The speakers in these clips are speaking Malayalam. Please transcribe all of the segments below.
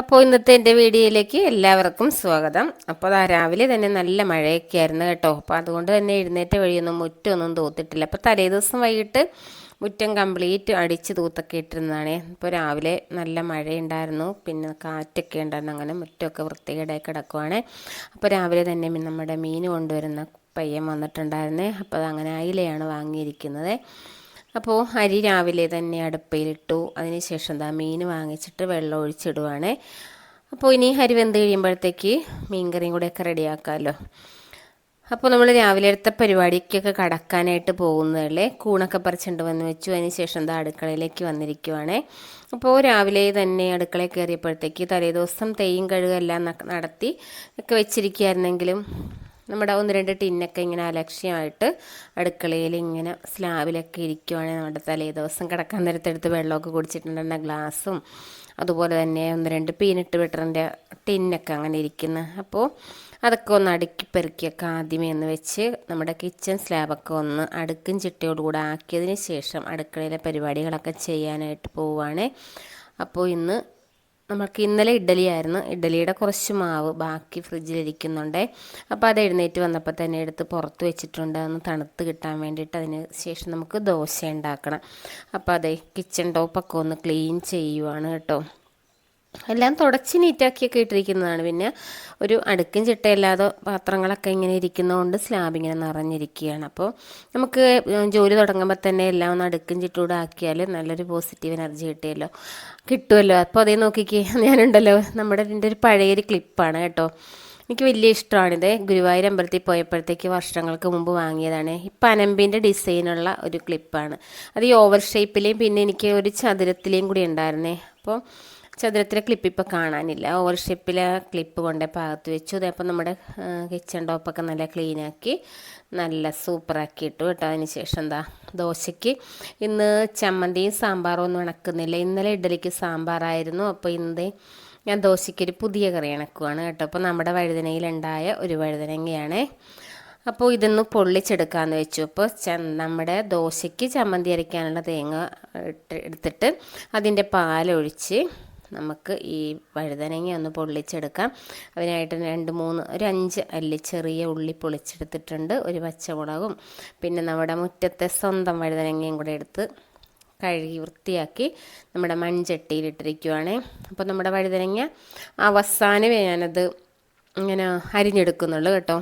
അപ്പോൾ ഇന്നത്തെ എന്റെ വീഡിയോയിലേക്ക് എല്ലാവർക്കും സ്വാഗതം. അപ്പോൾ അതാ രാവിലെ തന്നെ നല്ല മഴയൊക്കെ ആയിരുന്നു കേട്ടോ. അപ്പോൾ അതുകൊണ്ട് തന്നെ എഴുന്നേറ്റ വഴിയൊന്നും മുറ്റമൊന്നും തൂത്തിട്ടില്ല. അപ്പോൾ തലേ ദിവസം വൈകിട്ട് മുറ്റം കംപ്ലീറ്റ് അടിച്ച് തൂത്തൊക്കെ ഇട്ടിരുന്നതാണ്. ഇപ്പോൾ രാവിലെ നല്ല മഴയുണ്ടായിരുന്നു. പിന്നെ കാറ്റൊക്കെ ഉണ്ടായിരുന്നു. അങ്ങനെ മുറ്റമൊക്കെ വൃത്തികേടായി കിടക്കുവാണ്. അപ്പോൾ രാവിലെ തന്നെ നമ്മുടെ മീൻ കൊണ്ടുവരുന്ന പയ്യൻ വന്നിട്ടുണ്ടായിരുന്നേ. അപ്പോൾ അത് അങ്ങനെ അയിലയാണ് വാങ്ങിയിരിക്കുന്നത്. അപ്പോൾ അരി രാവിലെ തന്നെ അടുപ്പയിലിട്ടു. അതിനുശേഷം എന്താ മീൻ വാങ്ങിച്ചിട്ട് വെള്ളം ഒഴിച്ചിടുവാണ്. അപ്പോൾ ഇനി അരി വെന്ത് കഴിയുമ്പോഴത്തേക്ക് മീൻകറിയും കൂടെയൊക്കെ റെഡിയാക്കാമല്ലോ അപ്പോൾ നമ്മൾ രാവിലെ എടുത്ത പരിപാടിക്കൊക്കെ കടക്കാനായിട്ട് പോകുന്നതല്ലേ? കൂണൊക്കെ പറിച്ചുകൊണ്ട് വന്ന് വെച്ചു. അതിന് ശേഷം എന്താ അടുക്കളയിലേക്ക് വന്നിരിക്കുവാണേ. അപ്പോൾ രാവിലെ തന്നെ അടുക്കളയിൽ കയറിയപ്പോഴത്തേക്ക് തലേദിവസം തെയ്യും കഴുകെല്ലാം നടത്തി ഒക്കെ വെച്ചിരിക്കുകയായിരുന്നെങ്കിലും നമ്മുടെ ഒന്ന് രണ്ട് ടിന്നൊക്കെ ഇങ്ങനെ അലക്ഷ്യമായിട്ട് അടുക്കളയിൽ ഇങ്ങനെ സ്ലാബിലൊക്കെ ഇരിക്കുവാണെങ്കിൽ നമ്മുടെ തലേ ദിവസം കിടക്കാൻ നേരത്തെടുത്ത് വെള്ളമൊക്കെ കുടിച്ചിട്ടുണ്ടെന്ന ഗ്ലാസും അതുപോലെ തന്നെ ഒന്ന് രണ്ട് പീനട്ട് ബട്ടറിന്റെ ടിന്നൊക്കെ അങ്ങനെ ഇരിക്കുന്ന. അപ്പോൾ അതൊക്കെ ഒന്ന് അടുക്കി പെറുക്കിയൊക്കെ ആദ്യമേ ഒന്ന് വെച്ച് നമ്മുടെ കിച്ചൺ സ്ലാബൊക്കെ ഒന്ന് അടുക്കും ചിട്ടയോടുകൂടെ ആക്കിയതിന് ശേഷം അടുക്കളയിലെ പരിപാടികളൊക്കെ ചെയ്യാനായിട്ട് പോവുകയാണ് അപ്പോൾ ഇന്ന് നമുക്ക് ഇന്നലെ ഇഡ്ഡലി ആയിരുന്നു. ഇഡ്ഡലിയുടെ കുറച്ച് മാവ് ബാക്കി ഫ്രിഡ്ജിലിരിക്കുന്നുണ്ട് അപ്പോൾ അത് എഴുന്നേറ്റ് വന്നപ്പോൾ തന്നെ എടുത്ത് പുറത്ത് വെച്ചിട്ടുണ്ട്. അതൊന്ന് തണുത്ത് കിട്ടാൻ വേണ്ടിയിട്ട് അതിന് ശേഷം നമുക്ക് ദോശ ഉണ്ടാക്കണം. അപ്പോൾ അതെ കിച്ചൺ ടോപ്പൊക്കെ ഒന്ന് ക്ലീൻ ചെയ്യുവാണ് കേട്ടോ. എല്ലാം തുടച്ച് നീറ്റാക്കിയൊക്കെ ഇട്ടിരിക്കുന്നതാണ്. പിന്നെ ഒരു അടുക്കും ചിട്ടയില്ലാതെ പാത്രങ്ങളൊക്കെ ഇങ്ങനെ ഇരിക്കുന്നതുകൊണ്ട് സ്ലാബ് ഇങ്ങനെ നിറഞ്ഞിരിക്കുകയാണ്. അപ്പോൾ നമുക്ക് ജോലി തുടങ്ങുമ്പോൾ തന്നെ എല്ലാം ഒന്ന് അടുക്കും ചിട്ടൂടെ ആക്കിയാൽ നല്ലൊരു പോസിറ്റീവ് എനർജി കിട്ടിയല്ലോ കിട്ടുമല്ലോ അപ്പോൾ അതേ നോക്കിക്കേ ഞാനുണ്ടല്ലോ. നമ്മുടെ ഇതിന്റെ ഒരു പഴയൊരു ക്ലിപ്പാണ് കേട്ടോ. എനിക്ക് വലിയ ഇഷ്ടമാണിത് ഗുരുവായൂർ അമ്പലത്തിൽ പോയപ്പോഴത്തേക്ക് വർഷങ്ങൾക്ക് മുമ്പ് വാങ്ങിയതാണ്. ഈ പനമ്പിന്റെ ഡിസൈനുള്ള ഒരു ക്ലിപ്പാണ് അത് ഈ ഓവർ ഷേപ്പിലെയും പിന്നെ എനിക്ക് ഒരു ചതുരത്തിലെയും കൂടി ഉണ്ടായിരുന്നേ. അപ്പോൾ ചതുരത്തിലെ ക്ലിപ്പ് ഇപ്പോൾ കാണാനില്ല. ഓവർ ഷേപ്പിലെ ക്ലിപ്പ് കൊണ്ട് പാകത്ത് വെച്ചു. അതേപോലെ നമ്മുടെ കിച്ചൺ ടോപ്പൊക്കെ നല്ല ക്ലീനാക്കി നല്ല സൂപ്പറാക്കി ഇട്ടു കേട്ടോ. അതിന് ശേഷം എന്താ ദോശയ്ക്ക് ഇന്ന് ചമ്മന്തിയും സാമ്പാറും ഒന്നും ഇണക്കുന്നില്ല. ഇന്നലെ ഇഡ്ഡലിക്ക് സാമ്പാറായിരുന്നു. അപ്പോൾ ഇന്ന് ഞാൻ ദോശയ്ക്കൊരു പുതിയ കറി ഇണക്കുവാണ് കേട്ടോ. അപ്പോൾ നമ്മുടെ വഴുതനയിലുണ്ടായ ഒരു വഴുതനങ്ങയാണ്. അപ്പോൾ ഇതൊന്ന് പൊള്ളിച്ചെടുക്കാമെന്ന് വെച്ചു. അപ്പോൾ നമ്മുടെ ദോശയ്ക്ക് ചമ്മന്തി അരയ്ക്കാനുള്ള തേങ്ങ എടുത്തിട്ട് അതിന്റെ പാലൊഴിച്ച് നമുക്ക് ഈ വഴുതനങ്ങ ഒന്ന് പൊള്ളിച്ചെടുക്കാം. അതിനായിട്ട് രണ്ട് മൂന്ന് ഒരു അഞ്ച് അല്ലി ചെറിയ ഉള്ളി പൊളിച്ചെടുത്തിട്ടുണ്ട്. ഒരു പച്ചമുളകും പിന്നെ നമ്മുടെ മുറ്റത്തെ സ്വന്തം വഴുതനങ്ങയും കൂടെ എടുത്ത് കഴുകി വൃത്തിയാക്കി നമ്മുടെ മൺചട്ടിയിലിട്ടിരിക്കുവാണ്. അപ്പോൾ നമ്മുടെ വഴുതനങ്ങ അവസാനമേ ഞാനത് ഇങ്ങനെ അരിഞ്ഞെടുക്കുന്നുള്ളൂ കേട്ടോ.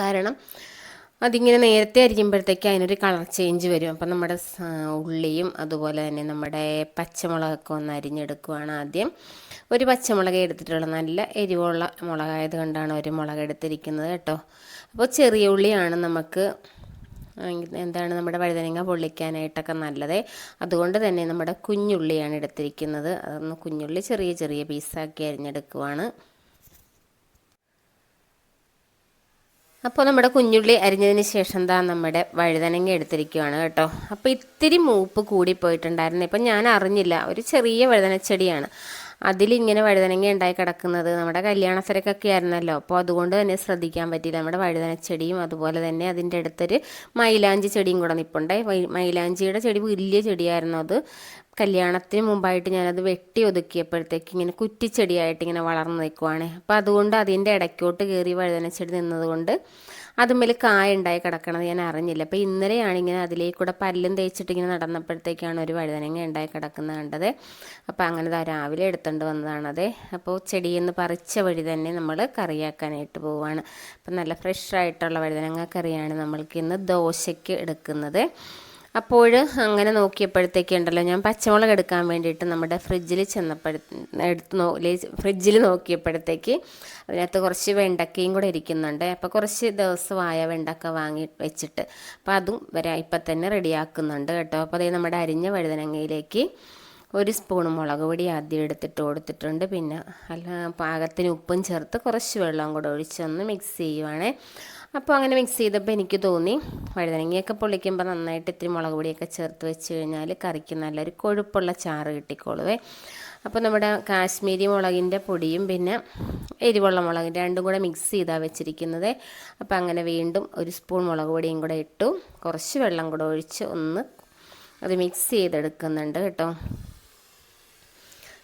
കാരണം അതിങ്ങനെ നേരത്തെ അരിക്കുമ്പോഴത്തേക്ക് അതിനൊരു കളർ ചേഞ്ച് വരും. അപ്പം നമ്മുടെ ഉള്ളിയും അതുപോലെ തന്നെ നമ്മുടെ പച്ചമുളകൊക്കെ ഒന്ന് അരിഞ്ഞെടുക്കുവാണ് ആദ്യം. ഒരു പച്ചമുളക് എടുത്തിട്ടുള്ള. നല്ല എരിവുള്ള മുളകായത് കൊണ്ടാണ് ഒരു മുളക് എടുത്തിരിക്കുന്നത് കേട്ടോ. അപ്പോൾ ചെറിയ ഉള്ളിയാണ് നമുക്ക് എന്താണ് നമ്മുടെ വഴുതനങ്ങ പൊള്ളിക്കാനായിട്ടൊക്കെ നല്ലത്. അതുകൊണ്ട് തന്നെ നമ്മുടെ കുഞ്ഞുള്ളിയാണ് എടുത്തിരിക്കുന്നത്. അതൊന്ന് കുഞ്ഞുള്ളി ചെറിയ ചെറിയ പീസാക്കി അരിഞ്ഞെടുക്കുവാണ്. അപ്പോൾ നമ്മുടെ കുഞ്ഞുള്ളി അരിഞ്ഞതിന് ശേഷം എന്താ നമ്മുടെ വഴുതനങ്ങ എടുത്തിരിക്കുകയാണ് കേട്ടോ. അപ്പോൾ ഇത്തിരി മൂപ്പ് കൂടിപ്പോയിട്ടുണ്ടായിരുന്നു. ഇപ്പം ഞാൻ അറിഞ്ഞില്ല. ഒരു ചെറിയ വഴുതനച്ചെടിയാണ്. അതിലിങ്ങനെ വഴുതനങ്ങ ഉണ്ടായി കിടക്കുന്നത്. നമ്മുടെ കല്യാണ സരക്കൊക്കെ ആയിരുന്നല്ലോ. അപ്പോൾ അതുകൊണ്ട് തന്നെ ശ്രദ്ധിക്കാൻ പറ്റിയില്ല. നമ്മുടെ വഴുതനച്ചെടിയും അതുപോലെ തന്നെ അതിന്റെ അടുത്തൊരു മൈലാഞ്ചി ചെടിയും കൂടെ നിൽപ്പുണ്ടേ മൈലാഞ്ചിയുടെ ചെടി വലിയ ചെടിയായിരുന്നു അത്. കല്യാണത്തിന് മുമ്പായിട്ട് ഞാനത് വെട്ടി ഒതുക്കിയപ്പോഴത്തേക്ക് ഇങ്ങനെ കുറ്റിച്ചെടിയായിട്ട് ഇങ്ങനെ വളർന്നു നിൽക്കുവാണ്. അപ്പോൾ അതുകൊണ്ട് അതിന്റെ ഇടയ്ക്കോട്ട് കയറി ചെടി നിന്നതുകൊണ്ട് അതുമ്മേൽ കായ ഉണ്ടായി കിടക്കണത് ഞാൻ അറിഞ്ഞില്ല. അപ്പോൾ ഇന്നലെയാണ് ഇങ്ങനെ അതിലേക്കൂടെ പല്ലും തേച്ചിട്ട് ഇങ്ങനെ നടന്നപ്പോഴത്തേക്കാണ് ഒരു വഴുതനങ്ങ ഉണ്ടായി കിടക്കുന്നത് കണ്ടത്. അപ്പോൾ അങ്ങനെ രാവിലെ എടുത്തുകൊണ്ട് വന്നതാണത്. അപ്പോൾ ചെടിയിൽ നിന്ന് പറിച്ച വഴി തന്നെ നമ്മൾ കറിയാക്കാനായിട്ട് പോവുകയാണ് അപ്പം നല്ല ഫ്രഷ് ആയിട്ടുള്ള വഴുതനങ്ങ കറിയാണ് നമ്മൾക്ക് ഇന്ന് ദോശയ്ക്ക് എടുക്കുന്നത്. അപ്പോൾ അങ്ങനെ നോക്കിയപ്പോഴത്തേക്കുണ്ടല്ലോ ഞാൻ പച്ചമുളക് എടുക്കാൻ വേണ്ടിയിട്ട് നമ്മുടെ ഫ്രിഡ്ജിൽ ചെന്നപ്പോഴ എടുത്ത് നോ ഫ്രിഡ്ജിൽ നോക്കിയപ്പോഴത്തേക്ക് അതിനകത്ത് കുറച്ച് വെണ്ടക്കയും കൂടെ ഇരിക്കുന്നുണ്ട്. അപ്പോൾ കുറച്ച് ദിവസമായ വെണ്ടക്ക വാങ്ങി വെച്ചിട്ട് അപ്പോൾ അതും വരെ ഇപ്പം തന്നെ റെഡിയാക്കുന്നുണ്ട് കേട്ടോ. അപ്പോൾ അതേ നമ്മുടെ അരിഞ്ഞ വഴുതനങ്ങയിലേക്ക് ഒരു സ്പൂൺ മുളക് പൊടി ആദ്യം എടുത്തിട്ട് കൊടുത്തിട്ടുണ്ട്. പിന്നെ അല്ല പാകത്തിന് ഉപ്പും ചേർത്ത് കുറച്ച് വെള്ളം കൂടെ ഒഴിച്ചൊന്ന് മിക്സ് ചെയ്യുവാണേ. അപ്പോൾ അങ്ങനെ മിക്സ് ചെയ്തപ്പോൾ എനിക്ക് തോന്നി വഴുതനങ്ങയൊക്കെ പൊള്ളിക്കുമ്പോൾ നന്നായിട്ട് ഇത്തിരി മുളക് പൊടിയൊക്കെ ചേർത്ത് വെച്ച് കഴിഞ്ഞാൽ കറിക്ക് നല്ലൊരു കൊഴുപ്പുള്ള ചാറ് കിട്ടിക്കോളുവേ. അപ്പോൾ നമ്മുടെ കാശ്മീരി മുളകിന്റെ പൊടിയും പിന്നെ എരിവുള്ള മുളകും രണ്ടും കൂടെ മിക്സ് ചെയ്താണ് വെച്ചിരിക്കുന്നത്. അപ്പോൾ അങ്ങനെ വീണ്ടും ഒരു സ്പൂൺ മുളക് പൊടിയും കൂടെ ഇട്ടു. കുറച്ച് വെള്ളം കൂടെ ഒഴിച്ച് ഒന്ന് അത് മിക്സ് ചെയ്തെടുക്കുന്നുണ്ട് കേട്ടോ.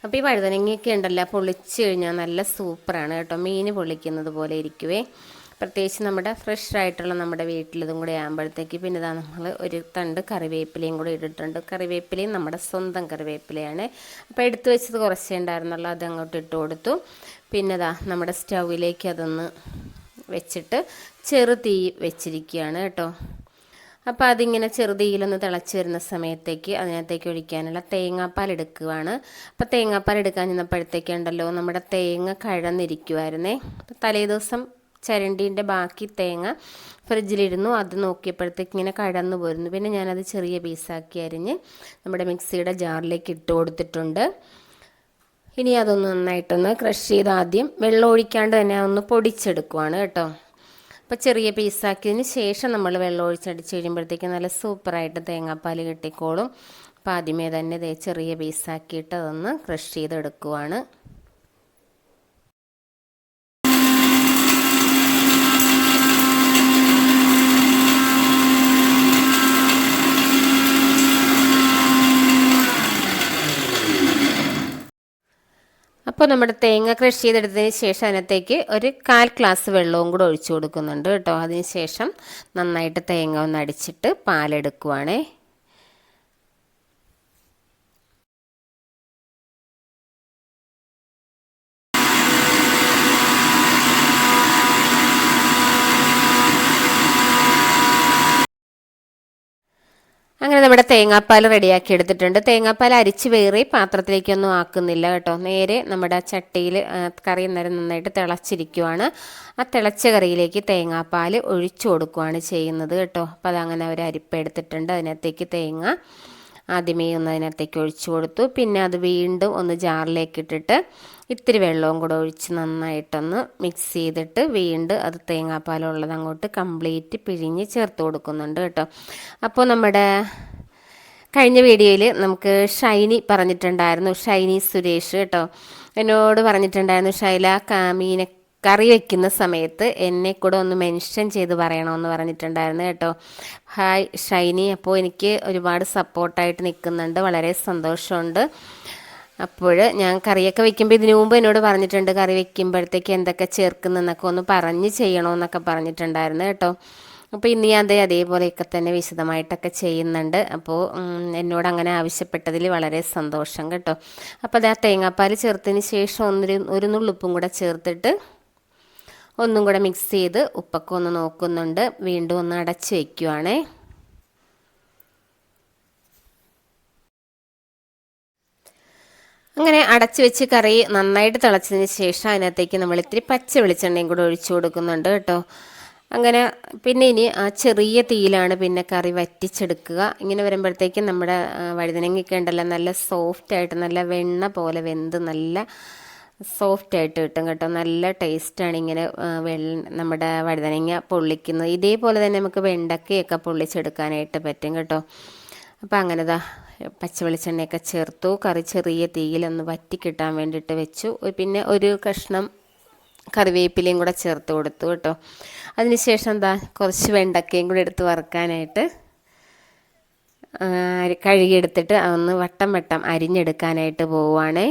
അപ്പോൾ ഈ വഴുതനങ്ങയൊക്കെ ഉണ്ടല്ലോ പൊളിച്ച് കഴിഞ്ഞാൽ നല്ല സൂപ്പറാണ് കേട്ടോ. മീൻ പൊളിക്കുന്നത് പോലെ ഇരിക്കുവേ. പ്രത്യേകിച്ച് നമ്മുടെ ഫ്രഷ് ആയിട്ടുള്ള നമ്മുടെ വീട്ടിലിതും കൂടെ ആകുമ്പോഴത്തേക്ക് പിന്നെ ഇതാ നമ്മൾ ഒരു തണ്ട് കറിവേപ്പിലയും കൂടി ഇട്ടിട്ടുണ്ട്. കറിവേപ്പിലയും നമ്മുടെ സ്വന്തം കറിവേപ്പിലയാണ്. അപ്പോൾ എടുത്തു വെച്ചത് കുറച്ചേ ഉണ്ടായിരുന്നുള്ളൂ അത് അങ്ങോട്ട് ഇട്ട് കൊടുത്തു. പിന്നെ ഇതാ നമ്മുടെ സ്റ്റൗവിലേക്ക് അതൊന്ന് വെച്ചിട്ട് ചെറു തീ വെച്ചിരിക്കുകയാണ് കേട്ടോ. അപ്പോൾ അതിങ്ങനെ ചെറുതീയിലൊന്ന് തിളച്ച് വരുന്ന സമയത്തേക്ക് അതിനകത്തേക്ക് ഒഴിക്കാനുള്ള തേങ്ങാപ്പാൽ എടുക്കുകയാണ് അപ്പോൾ തേങ്ങാപ്പാൽ എടുക്കാൻ ചെന്നപ്പോഴത്തേക്കുണ്ടല്ലോ നമ്മുടെ തേങ്ങ കഴന്നിരിക്കുമായിരുന്നേ തലേ ദിവസം ചരണ്ടീന്റെ ബാക്കി തേങ്ങ ഫ്രിഡ്ജിലിരുന്നു. അത് നോക്കിയപ്പോഴത്തേക്ക് ഇങ്ങനെ കടന്നു പോരുന്നു. പിന്നെ ഞാനത് ചെറിയ പീസാക്കി അരിഞ്ഞ് നമ്മുടെ മിക്സിയുടെ ജാറിലേക്ക് ഇട്ട് കൊടുത്തിട്ടുണ്ട്. ഇനി അതൊന്ന് നന്നായിട്ടൊന്ന് ക്രഷ് ചെയ്ത് ആദ്യം വെള്ളം ഒഴിക്കാണ്ട് തന്നെ ഒന്ന് പൊടിച്ചെടുക്കുവാണ് കേട്ടോ. അപ്പോൾ ചെറിയ പീസാക്കിയതിന് ശേഷം നമ്മൾ വെള്ളം ഒഴിച്ചടിച്ച് കഴിയുമ്പോഴത്തേക്ക് നല്ല സൂപ്പറായിട്ട് തേങ്ങാപ്പാൽ കിട്ടിക്കോളും. അപ്പോൾ ആദ്യമേ തന്നെ ചെറിയ പീസാക്കിയിട്ട് അതൊന്ന് ക്രഷ് ചെയ്തെടുക്കുവാണ്. അപ്പോൾ നമ്മുടെ തേങ്ങ ക്രഷ് ചെയ്തെടുത്തതിന് ശേഷം അതിനകത്തേക്ക് ഒരു കാൽ ഗ്ലാസ് വെള്ളവും കൂടെ ഒഴിച്ചു കൊടുക്കുന്നുണ്ട് കേട്ടോ. അതിന് ശേഷം നന്നായിട്ട് തേങ്ങ ഒന്ന് അടിച്ചിട്ട് പാലെടുക്കുവാണേ. അങ്ങനെ നമ്മുടെ തേങ്ങാപ്പാൽ റെഡിയാക്കി എടുത്തിട്ടുണ്ട്. തേങ്ങാപ്പാൽ അരിച്ച് വേറെ പാത്രത്തിലേക്കൊന്നും ആക്കുന്നില്ല കേട്ടോ. നേരെ നമ്മുടെ ചട്ടിയിൽ കറി നേരം നന്നായിട്ട് തിളച്ചിരിക്കുവാണ്. ആ തിളച്ച കറിയിലേക്ക് തേങ്ങാപ്പാൽ ഒഴിച്ചു കൊടുക്കുവാണ് ചെയ്യുന്നത് കേട്ടോ. അപ്പോൾ അതങ്ങനെ ഒരു അരിപ്പ എടുത്തിട്ടുണ്ട്. അതിനകത്തേക്ക് തേങ്ങ ആദ്യമേ ഒന്ന് അതിനകത്തേക്ക് ഒഴിച്ചു കൊടുത്തു. പിന്നെ അത് വീണ്ടും ഒന്ന് ജാറിലേക്ക് ഇട്ടിട്ട് ഇത്തിരി വെള്ളവും കൂടെ ഒഴിച്ച് നന്നായിട്ടൊന്ന് മിക്സ് ചെയ്തിട്ട് വീണ്ടും അത് തേങ്ങാപ്പാലുള്ളത് അങ്ങോട്ട് കംപ്ലീറ്റ് പിഴിഞ്ഞ് ചേർത്ത് കൊടുക്കുന്നുണ്ട് കേട്ടോ. അപ്പോൾ നമ്മുടെ കഴിഞ്ഞ വീഡിയോയിൽ നമുക്ക് ഷൈനി പറഞ്ഞിട്ടുണ്ടായിരുന്നു ഷൈനി സുരേഷ് കേട്ടോ. എന്നോട് പറഞ്ഞിട്ടുണ്ടായിരുന്നു ഷൈല മീനെ കറി വെക്കുന്ന സമയത്ത് എന്നെ കൂടെ ഒന്ന് മെൻഷൻ ചെയ്ത് പറയണമെന്ന് പറഞ്ഞിട്ടുണ്ടായിരുന്നു കേട്ടോ. ഹായ് ഷൈനി. അപ്പോൾ എനിക്ക് ഒരുപാട് സപ്പോർട്ടായിട്ട് നിൽക്കുന്നുണ്ട് വളരെ സന്തോഷമുണ്ട്. അപ്പോൾ ഞാൻ കറിയൊക്കെ വെക്കുമ്പോൾ ഇതിനു മുമ്പ് എന്നോട് പറഞ്ഞിട്ടുണ്ട് കറി വെക്കുമ്പോഴത്തേക്ക് എന്തൊക്കെ ചേർക്കുന്നതെന്നൊക്കെ ഒന്ന് പറഞ്ഞ് ചെയ്യണമെന്നൊക്കെ പറഞ്ഞിട്ടുണ്ടായിരുന്നു കേട്ടോ. അപ്പോൾ ഇന്ന് ഞാൻ അതേ അതേപോലെയൊക്കെ തന്നെ വിശദമായിട്ടൊക്കെ ചെയ്യുന്നുണ്ട്. അപ്പോൾ എന്നോട് അങ്ങനെ ആവശ്യപ്പെട്ടതിൽ വളരെ സന്തോഷം കേട്ടോ. അപ്പോൾ അത് ആ തേങ്ങാപ്പാൽ ചേർത്തതിന് ശേഷം ഒന്നൊരു ഒരു നുള്ളുപ്പും കൂടെ ചേർത്തിട്ട് ഒന്നും കൂടെ മിക്സ് ചെയ്ത് ഉപ്പൊക്കെ ഒന്ന് നോക്കുന്നുണ്ട്. വീണ്ടും ഒന്ന് അടച്ച് വയ്ക്കുവാണേ അങ്ങനെ അടച്ചു വെച്ച് കറി നന്നായിട്ട് തിളച്ചതിന് ശേഷം അതിനകത്തേക്ക് നമ്മൾ ഇത്തിരി പച്ച വെളിച്ചെണ്ണയും കൂടെ ഒഴിച്ചു കൊടുക്കുന്നുണ്ട് കേട്ടോ. അങ്ങനെ പിന്നെ ഇനി ആ ചെറിയ തീയിലാണ് പിന്നെ കറി വറ്റിച്ചെടുക്കുക. ഇങ്ങനെ വരുമ്പോഴത്തേക്കും നമ്മുടെ വഴുതനങ്ങയൊക്കെ ഉണ്ടല്ലോ നല്ല സോഫ്റ്റ് ആയിട്ട് നല്ല വെണ്ണ പോലെ വെന്ത് നല്ല സോഫ്റ്റ് ആയിട്ട് കിട്ടും കേട്ടോ. നല്ല ടേസ്റ്റാണ് ഇങ്ങനെ വെള്ള നമ്മുടെ വഴുതനങ്ങ പൊള്ളിക്കുന്നത്. ഇതേപോലെ തന്നെ നമുക്ക് വെണ്ടക്കയൊക്കെ പൊള്ളിച്ചെടുക്കാനായിട്ട് പറ്റും കേട്ടോ. അപ്പോൾ അങ്ങനെതാ പച്ച വെളിച്ചെണ്ണയൊക്കെ ചേർത്തു. കറി ചെറിയ തീയിലൊന്ന് വറ്റി കിട്ടാൻ വേണ്ടിയിട്ട് വെച്ചു. പിന്നെ ഒരു കഷ്ണം കറിവേപ്പിലയും കൂടെ ചേർത്ത് കൊടുത്തു കേട്ടോ. അതിനുശേഷം എന്താ കുറച്ച് വെണ്ടക്കയും കൂടെ എടുത്ത് വറുക്കാനായിട്ട് കഴുകിയെടുത്തിട്ട് ഒന്ന് വട്ടം വട്ടം അരിഞ്ഞെടുക്കാനായിട്ട് പോവുകയാണേ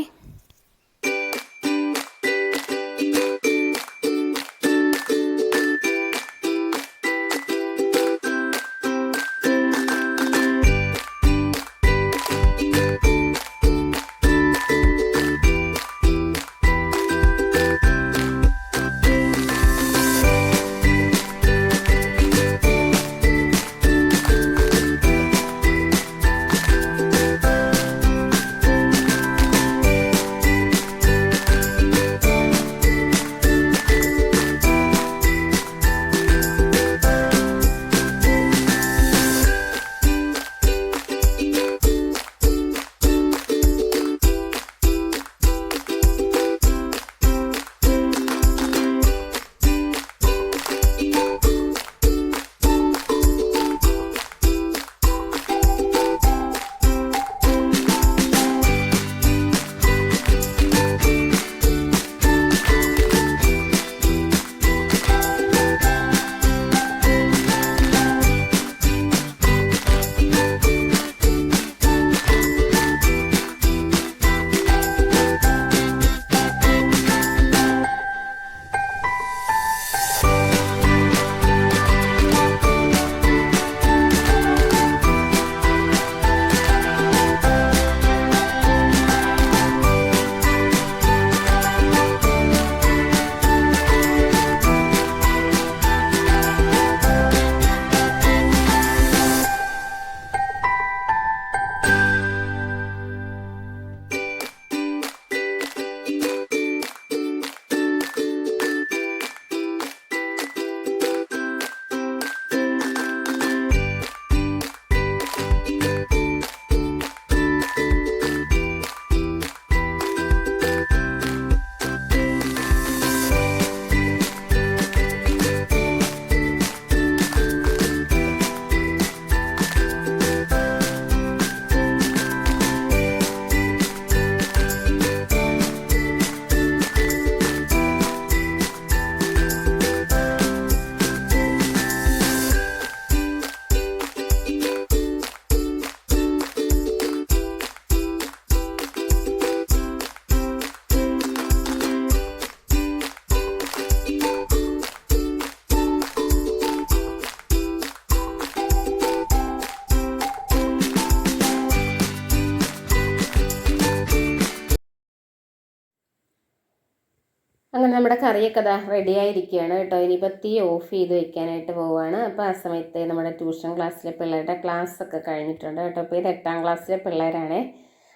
നമ്മുടെ കറിയൊക്കെ അതാ റെഡി ആയിരിക്കുകയാണ് കേട്ടോ. ഇനിയിപ്പോൾ തീ ഓഫ് ചെയ്ത് വെക്കാനായിട്ട് പോവുകയാണ് അപ്പോൾ ആ സമയത്ത് നമ്മുടെ ട്യൂഷൻ ക്ലാസ്സിലെ പിള്ളേരുടെ ക്ലാസ് ഒക്കെ കഴിഞ്ഞിട്ടുണ്ട് കേട്ടോ. അപ്പോൾ ഇത് എട്ടാം ക്ലാസ്സിലെ പിള്ളേരാണ്.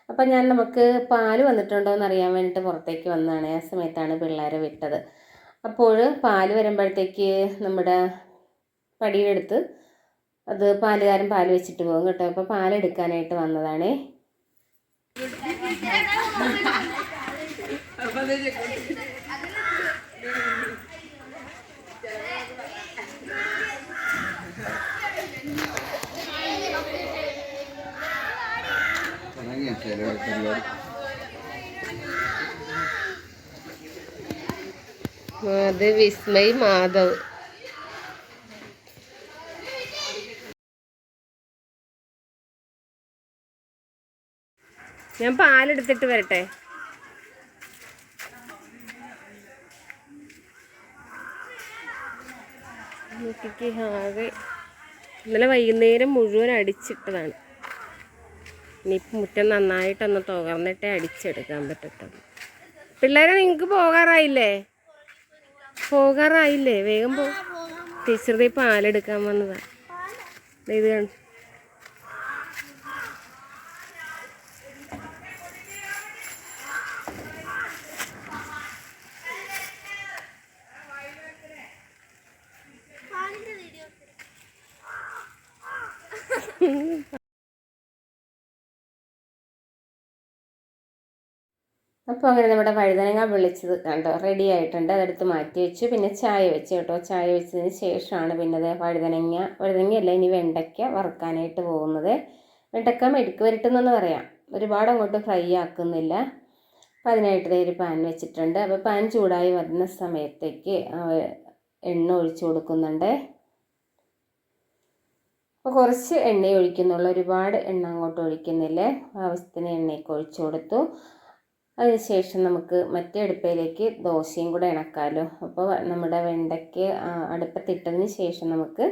അപ്പോൾ ഞാൻ നമുക്ക് പാൽ വന്നിട്ടുണ്ടോ എന്ന് അറിയാൻ വേണ്ടിയിട്ട് പുറത്തേക്ക് വന്നതാണ് ആ സമയത്താണ് പിള്ളേരെ വിട്ടത്. അപ്പോൾ പാൽ വരുമ്പോഴത്തേക്ക് നമ്മുടെ പടിയെടുത്ത് അത് പാലുകാരൻ പാൽ വെച്ചിട്ട് പോകും കേട്ടോ. അപ്പോൾ പാലെടുക്കാനായിട്ട് വന്നതാണേ. തുടങ്ങിയ അത് വിസ്മയ് മാധവ്. ഞാൻ പാലെടുത്തിട്ട് വരട്ടെ? ഇന്നലെ വൈകുന്നേരം മുഴുവൻ അടിച്ചിട്ടതാണ്. ഇനിയിപ്പോൾ മുറ്റം നന്നായിട്ടൊന്ന് തുകർന്നിട്ടേ അടിച്ചെടുക്കാൻ പറ്റത്തുള്ളൂ. പിള്ളേരെ നിങ്ങൾക്ക് പോകാറായില്ലേ? പോകാറായില്ലേ? വേഗം പോ. ടീച്ചറുടെ പാലെടുക്കാൻ വന്നതാ. ദേ ഇത് കാണും അപ്പോൾ അങ്ങനെ നമ്മുടെ വഴുതനങ്ങ വിളിച്ചത് കണ്ടോ റെഡി ആയിട്ടുണ്ട്. അതെടുത്ത് മാറ്റി വെച്ചു. പിന്നെ ചായ വെച്ചു കേട്ടോ. ചായ വെച്ചതിന് ശേഷമാണ് പിന്നെ അത് വഴുതനങ്ങ അല്ല ഇനി വെണ്ടയ്ക്ക വറുക്കാനായിട്ട് പോകുന്നത്. വെണ്ടയ്ക്ക മെടുക്ക് വരട്ടുന്നെന്ന് പറയാം. ഒരുപാട് അങ്ങോട്ട് ഫ്രൈ ആക്കുന്നില്ല. അപ്പോൾ അതിനായിട്ട് ഒരു പാൻ വെച്ചിട്ടുണ്ട്. അപ്പോൾ പാൻ ചൂടായി വരുന്ന സമയത്തേക്ക് എണ്ണ ഒഴിച്ചു കൊടുക്കുന്നുണ്ട്. അപ്പോൾ കുറച്ച് എണ്ണ ഒഴിക്കുന്നുള്ളൂ. ഒരുപാട് എണ്ണ അങ്ങോട്ട് ഒഴിക്കുന്നില്ല. ആവശ്യത്തിന് എണ്ണയൊക്കെ ഒഴിച്ചു കൊടുത്തു. അതിനുശേഷം നമുക്ക് മറ്റേ അടുപ്പയിലേക്ക് ദോശയും കൂടെ ഇണക്കാമല്ലോ അപ്പോൾ നമ്മുടെ വെണ്ടയ്ക്ക് അടുപ്പത്തിട്ടതിന് ശേഷം നമുക്ക്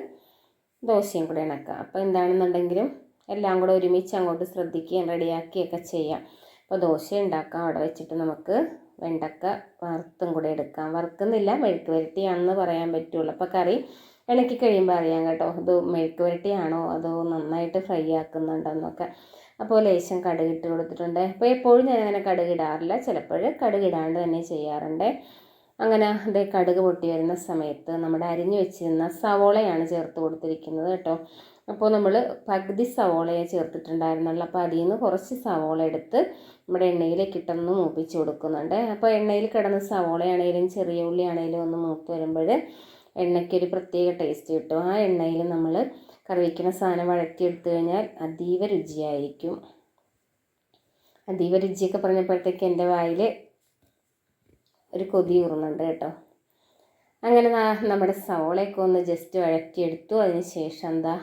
ദോശയും കൂടെ ഇണക്കാം. അപ്പോൾ എന്താണെന്നുണ്ടെങ്കിലും എല്ലാം കൂടെ ഒരുമിച്ച് അങ്ങോട്ട് ശ്രദ്ധിക്കുകയും റെഡിയാക്കിയൊക്കെ ചെയ്യാം. അപ്പോൾ ദോശ ഉണ്ടാക്കാം അവിടെ വെച്ചിട്ട് നമുക്ക് വെണ്ടക്ക വറുത്തും കൂടെ എടുക്കാം. വറുക്കുന്നില്ല മെഴുക്ക് വരട്ടിയാണെന്ന് പറയാൻ പറ്റുള്ളൂ. അപ്പോൾ കറി ഇണക്കി കഴിയുമ്പോൾ അറിയാം കേട്ടോ ഇത് മെഴുക്ക് വരട്ടിയാണോ അതോ നന്നായിട്ട് ഫ്രൈ ആക്കുന്നുണ്ടോയെന്നൊക്കെ അപ്പോൾ ലേശം കടുക് ഇട്ട് കൊടുത്തിട്ടുണ്ട്. അപ്പോൾ എപ്പോഴും ഞാൻ അങ്ങനെ കടുക് ഇടാറില്ല. ചിലപ്പോൾ കടുക് ഇടാണ്ട് തന്നെ ചെയ്യാറുണ്ട്. അങ്ങനെ അത് കടുക് പൊട്ടി വരുന്ന സമയത്ത് നമ്മുടെ അരിഞ്ഞു വെച്ചിരുന്ന സവോളയാണ് ചേർത്ത് കൊടുത്തിരിക്കുന്നത് കേട്ടോ. അപ്പോൾ നമ്മൾ പകുതി സവോളയെ ചേർത്തിട്ടുണ്ടായിരുന്നുള്ളൂ. അപ്പോൾ അതിൽ നിന്ന് കുറച്ച് സവോള എടുത്ത് നമ്മുടെ എണ്ണയിലേക്ക് ഇട്ടൊന്ന് മൂപ്പിച്ച് കൊടുക്കുന്നുണ്ട്. അപ്പോൾ എണ്ണയിൽ കിടന്ന സവോളയാണേലും ചെറിയ ഉള്ളിയാണേലും ഒന്ന് മൂത്ത് വരുമ്പോൾ എണ്ണയ്ക്കൊരു പ്രത്യേക ടേസ്റ്റ് കിട്ടും. ആ എണ്ണയിൽ നമ്മൾ കറി വയ്ക്കുന്ന സാധനം വഴറ്റിയെടുത്തു കഴിഞ്ഞാൽ അതീവ രുചിയായിരിക്കും. അതീവ രുചിയൊക്കെ പറഞ്ഞപ്പോഴത്തേക്ക് എന്റെ വായിൽ ഒരു കൊതി ഊറുന്നുണ്ട് കേട്ടോ. അങ്ങനെ നമ്മുടെ സവോളയൊക്കെ ഒന്ന് ജസ്റ്റ് വഴറ്റിയെടുത്തു. അതിന് ശേഷം എന്താ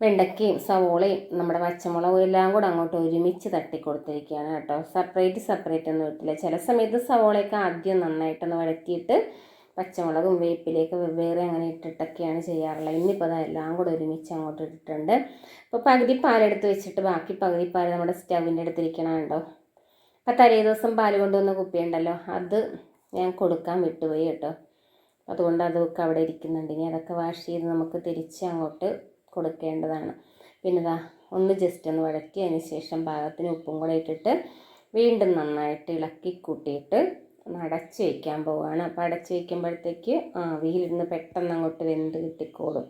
വെണ്ടയ്ക്കയും സവോളയും നമ്മുടെ പച്ചമുളകും എല്ലാം കൂടെ അങ്ങോട്ട് ഒരുമിച്ച് തട്ടി കൊടുത്തിരിക്കുകയാണ് കേട്ടോ. സെപ്പറേറ്റ് സെപ്പറേറ്റ് ഒന്നും ഇട്ടില്ല. ചില സമയത്ത് സവോളയൊക്കെ ആദ്യം നന്നായിട്ടൊന്ന് വഴറ്റിയിട്ട് പച്ചമുളകും വേപ്പിലേക്ക് വെവ്വേറെ അങ്ങനെ ഇട്ടിട്ടൊക്കെയാണ് ചെയ്യാറുള്ളത്. ഇന്നിപ്പോൾ അതെല്ലാം കൂടെ ഒരുമിച്ച് അങ്ങോട്ട് ഇട്ടിട്ടുണ്ട്. അപ്പോൾ പകുതി പാലെടുത്ത് വെച്ചിട്ട് ബാക്കി പകുതി പാൽ നമ്മുടെ സ്റ്റവിന്റെ അടുത്തിരിക്കണമുണ്ടോ അപ്പോൾ തലേ ദിവസം പാൽ കൊണ്ടുവന്ന കുപ്പിയുണ്ടല്ലോ. അത് ഞാൻ കൊടുക്കാൻ വിട്ടുപോയി കേട്ടോ. അതുകൊണ്ട് അതൊക്കെ അവിടെ ഇരിക്കുന്നുണ്ട്. ഇനി അതൊക്കെ വാഷ് ചെയ്ത് നമുക്ക് തിരിച്ച് അങ്ങോട്ട് കൊടുക്കേണ്ടതാണ്. പിന്നെ ഇതാ ഒന്ന് ജസ്റ്റ് ഒന്ന് വഴറ്റി അതിന് ശേഷം പാകത്തിന് ഉപ്പും കൂടെ ഇട്ടിട്ട് വീണ്ടും നന്നായിട്ട് ഇളക്കി കൂട്ടിയിട്ട് അടച്ച് വയ്ക്കാൻ പോവുകയാണ് അപ്പോൾ അടച്ച് വയ്ക്കുമ്പോഴത്തേക്ക് നിന്ന് പെട്ടെന്ന് അങ്ങോട്ട് വെന്ത് കിട്ടിക്കോളും.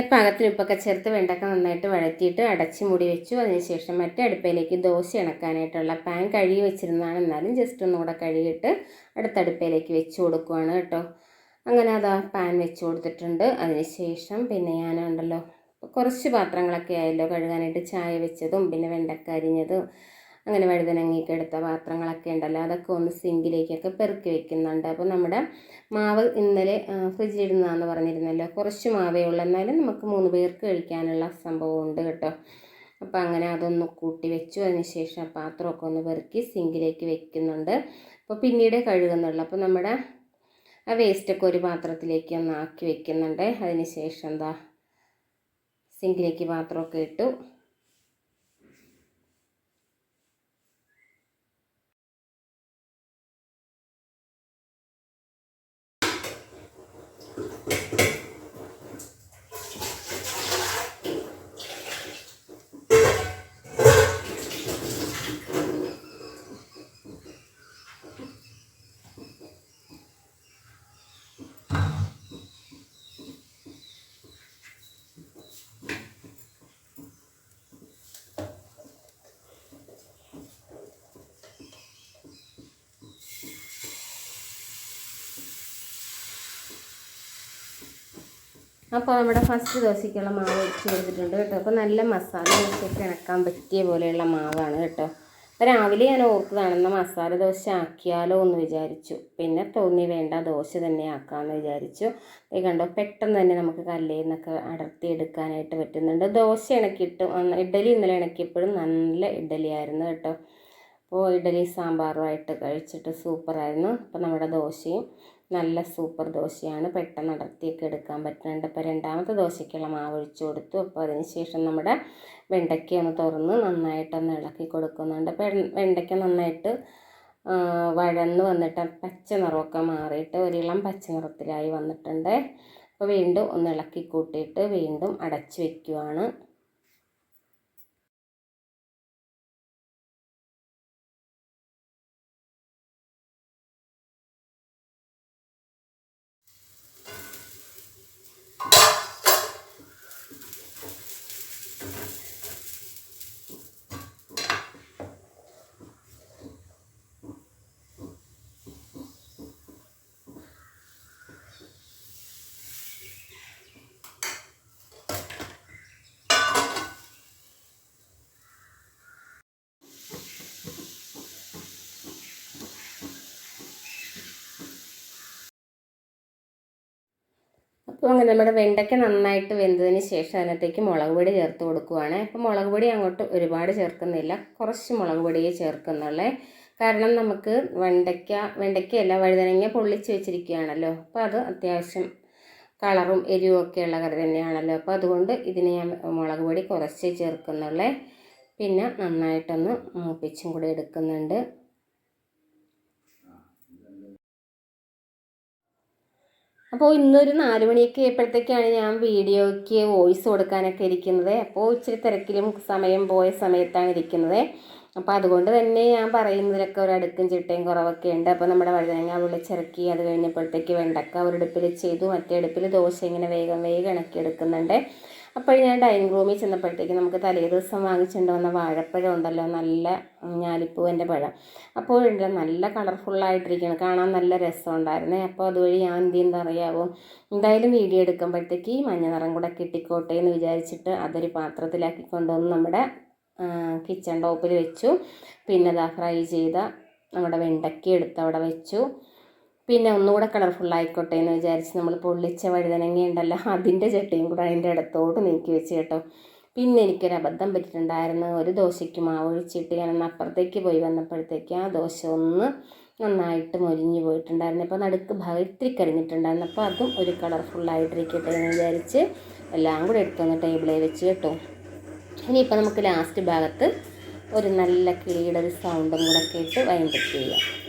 അങ്ങനെ പാകത്തിന് ഉപ്പൊക്കെ ചേർത്ത് വെണ്ടക്ക നന്നായിട്ട് വഴറ്റിയിട്ട് അടച്ച് മുടി വെച്ചു. അതിനുശേഷം മറ്റേ അടുപ്പയിലേക്ക് ദോശ ഇണക്കാനായിട്ടുള്ള പാൻ കഴുകി വെച്ചിരുന്നതാണ്. എന്നാലും ജസ്റ്റ് ഒന്നുകൂടെ കഴുകിയിട്ട് അടുത്ത അടുപ്പയിലേക്ക് വെച്ച് കൊടുക്കുവാണ് കേട്ടോ. അങ്ങനെ അതാ പാൻ വെച്ച് കൊടുത്തിട്ടുണ്ട്. അതിനുശേഷം പിന്നെ ഞാനുണ്ടല്ലോ കുറച്ച് പാത്രങ്ങളൊക്കെ ആയല്ലോ കഴുകാനായിട്ട് ചായ വെച്ചതും പിന്നെ വെണ്ടക്ക അരിഞ്ഞതും അങ്ങനെ വഴുതനങ്ങയൊക്കെ എടുത്ത പാത്രങ്ങളൊക്കെ ഉണ്ടല്ലോ അതൊക്കെ ഒന്ന് സിങ്കിലേക്കൊക്കെ പെറുക്കി വെക്കുന്നുണ്ട്. അപ്പോൾ നമ്മുടെ മാവ് ഇന്നലെ ഫ്രിഡ്ജിലിടുന്നതാണെന്ന് പറഞ്ഞിരുന്നല്ലോ കുറച്ച് മാവേ ഉള്ളൂ. എന്നാലും നമുക്ക് മൂന്ന് പേർക്ക് കഴിക്കാനുള്ള സംഭവമുണ്ട് കേട്ടോ. അപ്പോൾ അങ്ങനെ അതൊന്ന് കൂട്ടി വെച്ചു. അതിന് ശേഷം പാത്രമൊക്കെ ഒന്ന് പെറുക്കി സിങ്കിലേക്ക് വെക്കുന്നുണ്ട്. അപ്പോൾ പിന്നീട് കഴുകുന്നുള്ളൂ. അപ്പോൾ നമ്മുടെ ആ വേസ്റ്റൊക്കെ ഒരു പാത്രത്തിലേക്ക് ഒന്ന് ആക്കി വെക്കുന്നുണ്ട്. അതിന് ശേഷം എന്താ സിങ്കിലേക്ക് പാത്രമൊക്കെ ഇട്ടു. അപ്പോൾ നമ്മുടെ ഫസ്റ്റ് ദോശയ്ക്കുള്ള മാവ് വെച്ച് കൊടുത്തിട്ടുണ്ട് കേട്ടോ. അപ്പോൾ നല്ല മസാല ദോശയ്ക്ക് ഇണക്കാൻ പറ്റിയ പോലെയുള്ള മാവാണ് കേട്ടോ. അപ്പോൾ രാവിലെ ഞാൻ ഓർത്തതാണെന്ന് മസാല ദോശ ആക്കിയാലോ എന്ന് വിചാരിച്ചു. പിന്നെ തോന്നി വേണ്ട ദോശ തന്നെ ആക്കാമെന്ന് വിചാരിച്ചു. ഈ കണ്ടോ പെട്ടെന്ന് തന്നെ നമുക്ക് കല്ലിൽ നിന്നൊക്കെ അടർത്തി എടുക്കാനായിട്ട് പറ്റുന്നുണ്ട്. ദോശ ഇണക്കിയിട്ട് ഇഡലി ഇന്നലെ ഇണക്കിയപ്പോഴും നല്ല ഇഡലിയായിരുന്നു കേട്ടോ. അപ്പോൾ ഇഡലി സാമ്പാറുമായിട്ട് കഴിച്ചിട്ട് സൂപ്പറായിരുന്നു. അപ്പോൾ നമ്മുടെ ദോശയും നല്ല സൂപ്പർ ദോശയാണ് പെട്ടെന്ന് അടർത്തിയൊക്കെ എടുക്കാൻ പറ്റുന്നുണ്ട്. അപ്പോൾ രണ്ടാമത്തെ ദോശയ്ക്കുള്ള മാവ് ഒഴിച്ചു കൊടുത്തു. അപ്പോൾ അതിന് ശേഷം നമ്മുടെ വെണ്ടയ്ക്ക ഒന്ന് തുറന്ന് നന്നായിട്ടൊന്ന് ഇളക്കി കൊടുക്കുന്നുണ്ട്. അപ്പോൾ വെണ്ടയ്ക്ക നന്നായിട്ട് വഴന്ന് വന്നിട്ട് പച്ച നിറമൊക്കെ മാറിയിട്ട് ഒരിളം പച്ച നിറത്തിലായി വന്നിട്ടുണ്ട്. അപ്പോൾ വീണ്ടും ഒന്ന് ഇളക്കി കൂട്ടിയിട്ട് വീണ്ടും അടച്ചു വെക്കുവാണ്. അപ്പോൾ അങ്ങനെ നമ്മുടെ വെണ്ടയ്ക്ക നന്നായിട്ട് വെന്തതിന് ശേഷം അതിനകത്തേക്ക് മുളക് പൊടി ചേർത്ത് കൊടുക്കുവാണ്. അപ്പോൾ മുളക് പൊടി അങ്ങോട്ട് ഒരുപാട് ചേർക്കുന്നില്ല. കുറച്ച് മുളക് പൊടിയെ ചേർക്കുന്നുള്ളേ. കാരണം നമുക്ക് വെണ്ടയ്ക്ക വെണ്ടയ്ക്കയല്ല വഴുതനങ്ങ പൊള്ളിച്ച് വെച്ചിരിക്കുകയാണല്ലോ. അപ്പോൾ അത് അത്യാവശ്യം കളറും എരിവും ഉള്ള കറി തന്നെയാണല്ലോ. അപ്പോൾ അതുകൊണ്ട് ഇതിന് ഞാൻ മുളക് പൊടി കുറച്ച് ചേർക്കുന്നുള്ളേ. പിന്നെ നന്നായിട്ടൊന്ന് മൂപ്പിച്ചും കൂടി എടുക്കുന്നുണ്ട്. അപ്പോൾ ഇന്നൊരു നാല് മണിയൊക്കെ ആയപ്പോഴത്തേക്കാണ് ഞാൻ വീഡിയോയ്ക്ക് വോയിസ് കൊടുക്കാനൊക്കെ ഇരിക്കുന്നത്. അപ്പോൾ ഇച്ചിരി തിരക്കിലും സമയം പോയ സമയത്താണ് ഇരിക്കുന്നത്. അപ്പോൾ അതുകൊണ്ട് തന്നെ ഞാൻ പറയുന്നതിലൊക്കെ ഒരു അടുക്കും ചിട്ടയും കുറവൊക്കെ ഉണ്ട്. അപ്പോൾ നമ്മുടെ വഴുതനങ്ങ വിളിച്ചിറക്കി അത് കഴിഞ്ഞപ്പോഴത്തേക്ക് വെണ്ടക്ക ഒരു അടുപ്പിൽ ചെയ്തു. മറ്റേ അടുപ്പിൽ ദോശ ഇങ്ങനെ വേഗം വേഗം ഇണക്കി എടുക്കുന്നുണ്ട് അപ്പോൾ ഞാൻ ഡൈനിങ് റൂമിൽ ചെന്നപ്പോഴത്തേക്ക് നമുക്ക് തലേ ദിവസം വാങ്ങിച്ചുകൊണ്ട് വന്ന വാഴപ്പഴം ഉണ്ടല്ലോ നല്ല ഞാലിപ്പൂവിന്റെ പഴം. അപ്പോൾ ഉണ്ടല്ലോ നല്ല കളർഫുള്ളായിട്ടിരിക്കണം കാണാൻ നല്ല രസമുണ്ടായിരുന്നേ. അപ്പോൾ അതുവഴി ഞാൻ എന്ത് ചെയ്യുന്നത് അറിയാവോ? എന്തായാലും വീഡിയോ എടുക്കുമ്പോഴത്തേക്ക് ഈ മഞ്ഞ നിറം കൂടെ കിട്ടിക്കോട്ടെ എന്ന് വിചാരിച്ചിട്ട് അതൊരു പാത്രത്തിലാക്കി കൊണ്ടുവന്ന് നമ്മുടെ കിച്ചൺ ടോപ്പിൽ വെച്ചു. പിന്നെ അതാ ഫ്രൈ ചെയ്ത നമ്മുടെ വെണ്ടയ്ക്ക എടുത്ത് അവിടെ വെച്ചു. പിന്നെ ഒന്നുകൂടെ കളർഫുൾ ആയിക്കോട്ടെ എന്ന് വിചാരിച്ച് നമ്മൾ പൊള്ളിച്ച വഴുതനങ്ങ ഉണ്ടല്ലോ അതിന്റെ ചട്ടിയും കൂടെ അതിന്റെ അടുത്തോട്ട് നീക്കി വെച്ച് കേട്ടോ. പിന്നെ എനിക്കൊരു അബദ്ധം പറ്റിയിട്ടുണ്ടായിരുന്നു. ഒരു ദോശയ്ക്ക് മാവ് ഒഴിച്ചിട്ട് ഞാൻ അപ്പുറത്തേക്ക് പോയി വന്നപ്പോഴത്തേക്ക് ആ ദോശ ഒന്ന് നന്നായിട്ട് മൊരിഞ്ഞു പോയിട്ടുണ്ടായിരുന്നു. അപ്പോൾ നടുക്ക് ഭയത്തിരി കരിഞ്ഞിട്ടുണ്ടായിരുന്നു അപ്പോൾ അതും ഒരു കളർഫുള്ളായിട്ടിരിക്കട്ടെ എന്ന് വിചാരിച്ച് എല്ലാം കൂടെ എടുത്തൊന്ന് ടേബിളിൽ വെച്ച് കേട്ടോ. ഇനിയിപ്പോൾ നമുക്ക് ലാസ്റ്റ് ഭാഗത്ത് ഒരു നല്ല കിളിയുടെ ഒരു സൗണ്ടും കൂടെ കേട്ട് വൈൻഡപ്പ് ചെയ്യാം.